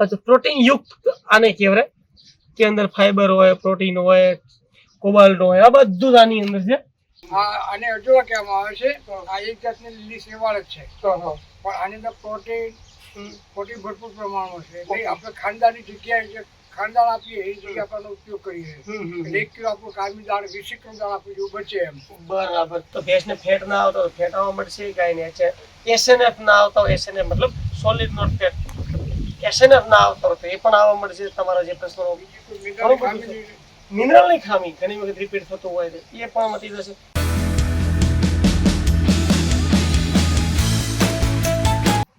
અચ્છા પ્રોટીન યુક્ત આને કહેવાય. કે અંદર ફાઈબર હોય પ્રોટીન હોય કોબાલ્ટ હોય આ બધું જ આની અંદર છે. આને અજોડા કહેવામાં આવે છે આ એક જાતની લીલી શેવાળ જ છે. પણ આની અંદર પ્રોટીન પ્રોટીન ભરપૂર પ્રમાણમાં છે. એટલે આપણે ખાંડાની જગ્યાએ જે ખાંડાળ આપીએ એ જગ્યા પર ઉપયોગ કરીએ. એટલે એક કિલો આપણું કાળમી દાળ વીસ કિલો દાળ આપી જેવું બચે એમ. બરાબર. તો ભેંસને ફેટ ના આવતો ફેટ આવવા મળશે ગાયને છે એસએનએફ ના આવતા હોય એસએનએફ મતલબ સોલિડ નોટ ફેટ એસએનએફ ના આવતો હતો એ પણ આવવા મળશે તમારા જે પ્રશ્નો. મિનરલની ખામી ઘણી વખત રિપીટ થતું હોય છે. એ પણ મટી જશે.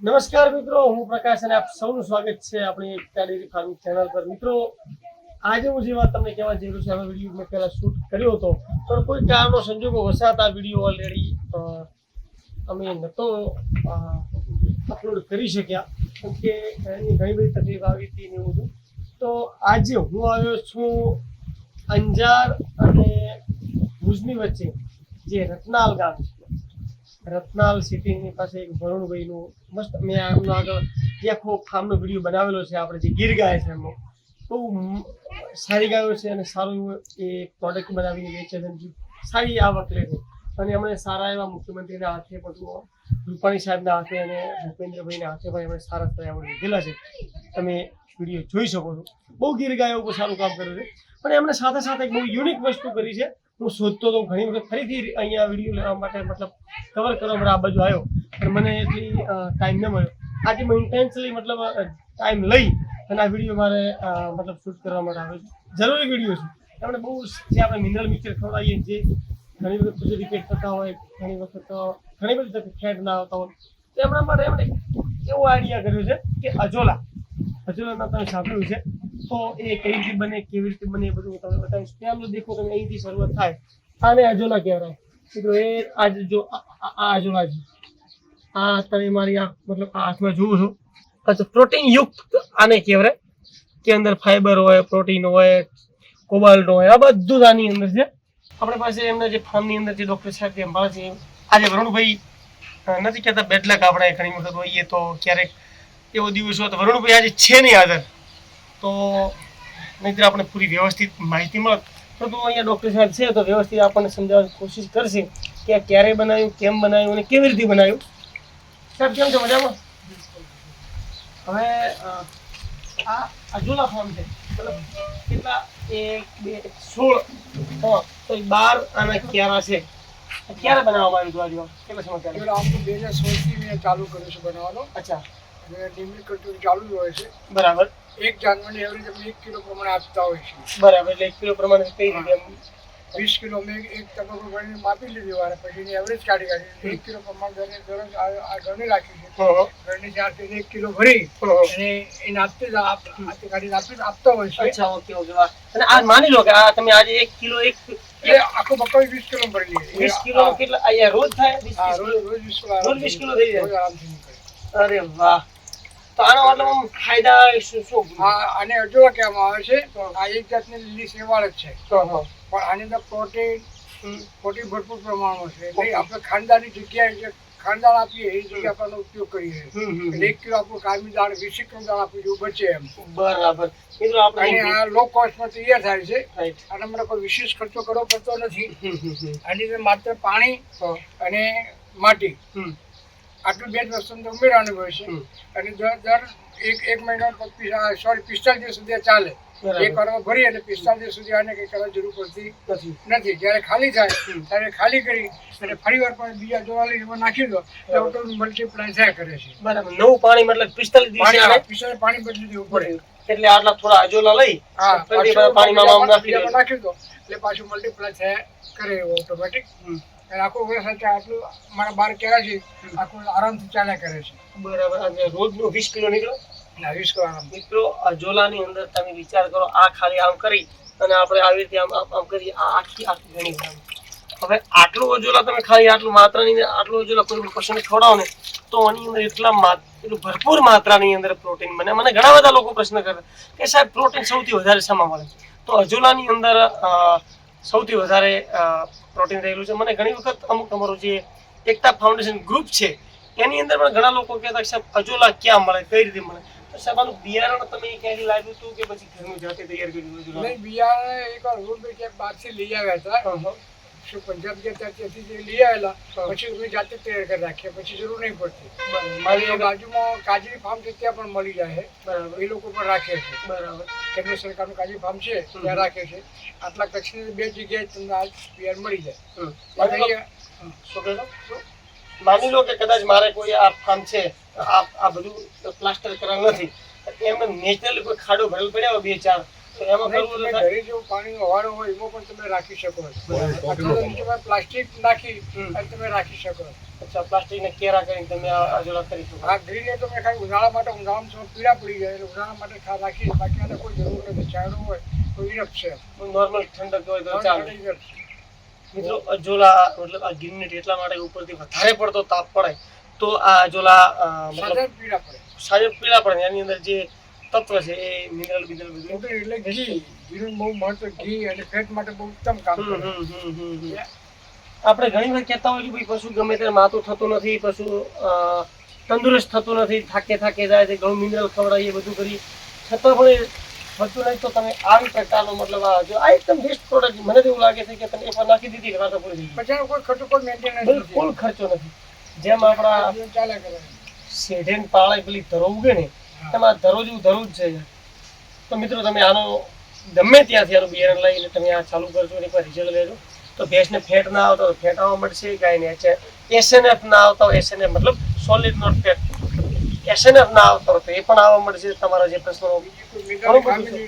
નમસ્કાર મિત્રો, હું પ્રકાશ અને આપ સૌનું સ્વાગત છે આપણી ડેરી ફાર્મિંગ ચેનલ પર. મિત્રો, આજે હું જે વાત તમને કહેવા જઈ રહ્યો છું હવે વીડિયો મેં પહેલાં શૂટ કર્યો હતો, પણ કોઈ કારણો સંજોગો વસાત આ વીડિયો ઓલરેડી અમે નહોતો અપલોડ કરી શક્યા. કે એની ઘણી બધી તકલીફ આવી હતી ને એવું બધું. તો આજે હું આવ્યો છું અંજાર અને ભુજની વચ્ચે, જે રત્નાલ ગામ છે. રત્નાલ સિટીની પાસે એક વરુણભાઈનું મસ્ત, મેં એમનો આગળ જે આખો ફાર્મનો વીડિયો બનાવેલો છે, આપણે જે ગીર ગાય છે એમનો. બહુ સારી ગાયો છે અને સારું એ પ્રોડક્ટ બનાવીને વેચે છે. સારી આવક લે છે. અને એમણે સારા એવા મુખ્યમંત્રીના હાથે બધું રૂપાણી સાહેબના હાથે અને ભૂપેન્દ્રભાઈના હાથે પણ એમણે સારા સારા લીધેલા છે. તમે વીડિયો જોઈ શકો છો. બહુ ગીર ગાયો ઉપર સારું કામ કર્યું છે. પણ એમણે સાથે સાથે એક બહુ યુનિક વસ્તુ કરી છે. હું શોધતો હતો ઘણી વખત ફરીથી અહીંયા વીડિયો લેવા માટે મતલબ કવર કરવા માટે આ બાજુ આવ્યો. પણ મને એટલી ટાઈમ ન મળ્યો. આજે હું ઇન્ટેન્સલી મતલબ ટાઈમ લઈ અને આ વીડિયો મારે મતલબ શૂટ કરવા માટે આવ્યો છે. જરૂરી વીડિયો છે. એમણે બહુ જે આપણે મિનરલ મિક્સર ખવડાવીએ જે ઘણી વખત સુધી રિપીટ થતા હોય, ઘણી વખત ઘણી બધી તકલીફ ખેડ ના આવતા હોય. તો એમના માટે એમણે એવો આઈડિયા કર્યો છે કે અજોલા. અજોલાના તમે સાંભળ્યું છે? તો એ કઈ રીતે બને, કેવી રીતે બને એ બધું તમે બતાવીશ. ત્યાં ત્યાંનો દેખો તમે, અહીંથી શરૂઆત થાય. આને અજોલા કહેવાય. મિત્રો, એ આજ જો, આ અજોલા છે. આ તમે મારી આ મતલબ આ હાથમાં જુઓ છો. અચ્છા પ્રોટીન યુક્ત આને કહેવાય. કે અંદર ફાઈબર હોય પ્રોટીન હોય કોબાલ્ટ હોય, આ બધું જ આની અંદર છે. આપણી પાસે એમના જે ફાર્મની અંદર જે ડૉક્ટર સાહેબ જે અંબાળા આજે વરુણભાઈ નથી કહેતા બેડલક આપણે ઘણી વખત હોઈએ તો ક્યારેક એવો દિવસ હોય તો વરુણભાઈ આજે છે નહીં હાજર. તો નહીંતર આપણે પૂરી વ્યવસ્થિત માહિતી મળત. પરંતુ અહીંયા ડૉક્ટર સાહેબ છે તો વ્યવસ્થિત આપણને સમજાવવાની કોશિશ કરશે કે આ ક્યારે બનાવ્યું, કેમ બનાવ્યું અને કેવી રીતે બનાવ્યું. સાહેબ, કેમ છો? મજામાં? હવે આ અજોલા ફોર્મ છે. મતલબ કેટલા? એક, બે, સોળ. તો બાર અને ક્યારા છે. ક્યારે બનાવવામાં આવ્યું કેટલા સમય આમ તો બે હજાર સોળથી મેં ચાલુ કર્યું છે બનાવવાનો. અચ્છા. લિમિટ કંટ્રોલ ચાલુ જ હોય છે. બરાબર. એક જાનવરની એવરેજ અમે એક કિલો પ્રમાણે આપતા હોય છે. બરાબર એટલે એક કિલો પ્રમાણે કઈ રીતે વીસ કિલો મેં એક તબક્કો ભરીને માપી લીધી વારે. પછી એની એવરેજ કાઢી કાઢી. એક કિલો પ્રમાણ દરરોજ દરરોજ આ ગણી રાખી છે. હં, હં. ચારથી એક કિલો ભરી. અને એને આપતી જ આપ આતે કાઢીને આપતે આપતા હોય છે. અચ્છા ઓકે ઓકે. અને આ માની લો કે આ તમે આજે એક કિલો એક આખો બકરો વીસ કિલો ભરી લઈએ વીસ કિલો કેટલા? અહીંયા રોજ થાય? વીસ રોજ કિલો? રોજ વીસ કિલો રોજ વીસ કિલો થઈ જાય? આરામથી અરે વાહ. તો આનો મતલબ આમ ફાયદા શું શું? આને અજોડા કહેવામાં આવે છે. આ એક જાતની લીલી શેવાળ જ છે. પણ આની અંદર પ્રોટીન. પ્રોટીન ભરપૂર પ્રમાણમાં છે. એટલે આપણે ખાનદાની જગ્યાએ જે ખાંડાળ આપીએ એ જગ્યા આપણને ઉપયોગ કરીએ એટલે એક કિલો આપણું કાળમી દાળ વીસ કિલો દાળ આપી જેવું બચે એમ. બરાબર. મિત્રો અને આપણે આ લો કોસ્ટમાં તૈયાર થાય છે. અને અમને કોઈ વિશેષ ખર્ચો કરવો પડતો નથી. આની અંદર માત્ર પાણી અને માટી. આટલું બે જ વસ્તુ ઉમેરવાનું હોય છે. અને દર દર એક એક મહિના સોરી પિસ્તાલીસ દિવસ સુધી ચાલે. એક વારમાં ભરી અને પિસ્તાલીસ સુધી આને કંઈ કરવા જરૂર પડતી નથી. જ્યારે ખાલી થાય ત્યારે ખાલી કરી અને ફરી વાર પણ બીજા જોવા નાખી દો તો. મલ્ટીપ્લાય થયા કરે છે. બરાબર. નવું પાણી મતલબ પિસ્તાલીસ દિવસે પાણી આવે પિસ્તાલીસ પાણી બદલી દેવું પડે. એટલે આટલા થોડા અજોલા લઈ પાણીમાં નાખી દો એટલે પાછું મલ્ટીપ્લાય થયા કરે એવું ઓટોમેટિક. આખું વર્ષ અત્યારે આટલું મારા બાર કેરા છે આખું આરામથી ચાલ્યા કરે છે. બરાબર. અને નું વીસ કિલો નીકળો? વીસ મિત્રો અજોલાની અંદર તમે વિચાર કરો, આ ખાલી આમ કરી અને આપણે આવી રીતે આમ આમ કરી આ આખી આખી ઘણી ગ્રામ હવે આટલું અજોલા તમે ખાલી આટલું માત્રાની અંદર આટલું અજોલા કોઈ પ્રશ્ન ખવડાવો ને, તો આની અંદર એટલા એટલું ભરપૂર માત્રાની અંદર પ્રોટીન બને. મને ઘણા બધા લોકો પ્રશ્ન કરે કે સાહેબ પ્રોટીન સૌથી વધારે શેમાં મળે? તો અજોલાની અંદર સૌથી વધારે પ્રોટીન રહેલું છે. મને ઘણી વખત અમુક અમારું જે એકતા ફાઉન્ડેશન ગ્રુપ છે, એની અંદર પણ ઘણા લોકો કહેતા કે સાહેબ, અજોલા ક્યાં મળે, કઈ રીતે મળે? સાહેબ બિયારણ તમે ક્યાંથી લાવ્યું હતું કે પછી ઘરનું જાતે તૈયાર કર્યું હતું નહીં બિયારણ એકવાર રોડ કે બહારથી લઈ આવ્યા હતા. શું પંજાબ ગયા ત્યાંથી જે લઈ આવેલા પછી અમે જાતે તૈયાર કરી રાખીએ પછી જરૂર નહીં પડતી. મારી બાજુમાં કાજરી ફાર્મ છે ત્યાં પણ મળી જાય છે. બરાબર. એ લોકો પણ રાખે છે. બરાબર. કેન્દ્ર સરકારનું કાજરી ફાર્મ છે ત્યાં રાખે છે. આટલા કચ્છની બે જગ્યાએ તમને આ બિયાર મળી જાય. માની લો- કે કદાચ મારે કોઈ આ ફાર્મ છે આ આ બધું પ્લાસ્ટર કરેલ નથી એમને નેચરલી કોઈ ખાડો ભરેલ પડ્યા હોય બે ચાર એમાં તો એમાં તો પ્લાસ્ટિક નાખી અને તમે રાખી શકો અચ્છા પ્લાસ્ટિકને કેરા કરીને તમે આ કરી શકો. આ ગ્રીન એ તમે ખાલી ઉનાળા માટે ઉનાળામાં પીળા પડી જાય એટલે ઉનાળા માટે ખા રાખી બાકી આને કોઈ જરૂર નથી. ચાયડો હોય તો ઇનફ છે. નોર્મલ ઠંડક હોય તો ચાલે. મિત્રો અજોલા મતલબ આ ગિરનેટ એટલા માટે ઉપરથી વધારે પડતો તાપ પડે તો આ અજોલા મતલબ પીળા પડે. સાહેબ પીળા પડે એની અંદર જે તત્વ છે એ મિનરલ બિનરલ બધું એટલે ઘી. ઘીનું બહુ મહત્વ ઘી અને ફેટ માટે બહુ ઉત્તમ કામ કરે. આપણે ઘણી વાર કહેતા હોય કે ભાઈ પશુ ગમે ત્યારે માથું થતું નથી પશુ તંદુરસ્ત થતું નથી થાકે થાકે જાય છે ઘણું મિનરલ ખવડાવીએ બધું કરી છતાં પણ થતું નહીં તો તમે આવી પ્રકારનો મતલબ આ જો આ એકદમ બેસ્ટ પ્રોડક્ટ મને એવું લાગે છે કે તમે એકવાર નાખી દીધી વાત પૂરી. પછી કોઈ ખર્ચો કોઈ મેન્ટેનન્સ બિલકુલ ખર્ચો નથી. જેમ આપણા ચાલે કરે. શેઢેન પાળે પેલી ધરો ઉગે ને એમાં ધરો જેવું ધરું જ છે. તો મિત્રો તમે આનો ગમે ત્યાંથી આનું બિયારણ લઈને તમે આ ચાલુ કરજો અને એકવાર રિઝલ્ટ લેજો. તો ભેંસને ફેટ ના આવતો ફેટ આવવા મળશે ગાયને એસએનએફ ના આવતા એસએનએફ મતલબ સોલિડ નોટ ફેટ એસએનએફ ના આવતા હોય તો એ પણ આવવા મળશે તમારા જે પ્રશ્નો. મિનરલ.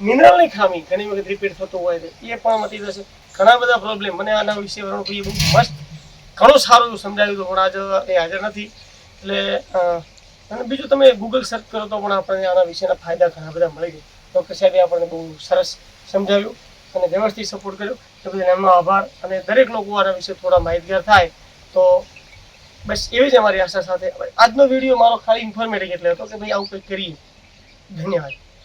મિનરલની ખામી ઘણી વખત રિપીટ થતું હોય છે. એ પણ મટી જશે ઘણા બધા પ્રોબ્લેમ મને આના વિશે વરુણભાઈએ બહુ મસ્ત ઘણું સારું સમજાવ્યું હતું. પણ આજે એ હાજર નથી. એટલે અને બીજું તમે ગૂગલ સર્ચ કરો તો પણ આપણને આના વિશેના ફાયદા ઘણા બધા મળી જાય. ડૉક્ટર સાહેબે આપણને બહુ સરસ સમજાવ્યું અને વ્યવસ્થિત સપોર્ટ કર્યો. એ બદલ એમનો આભાર. અને દરેક લોકો આના વિશે થોડા માહિતગાર થાય તો બસ એવી જ અમારી આશા સાથે. આજનો વીડિયો મારો ખાલી ઇન્ફોર્મેટિવ એટલે હતો કે ભાઈ આવું કંઈક કરીએ. ધન્યવાદ.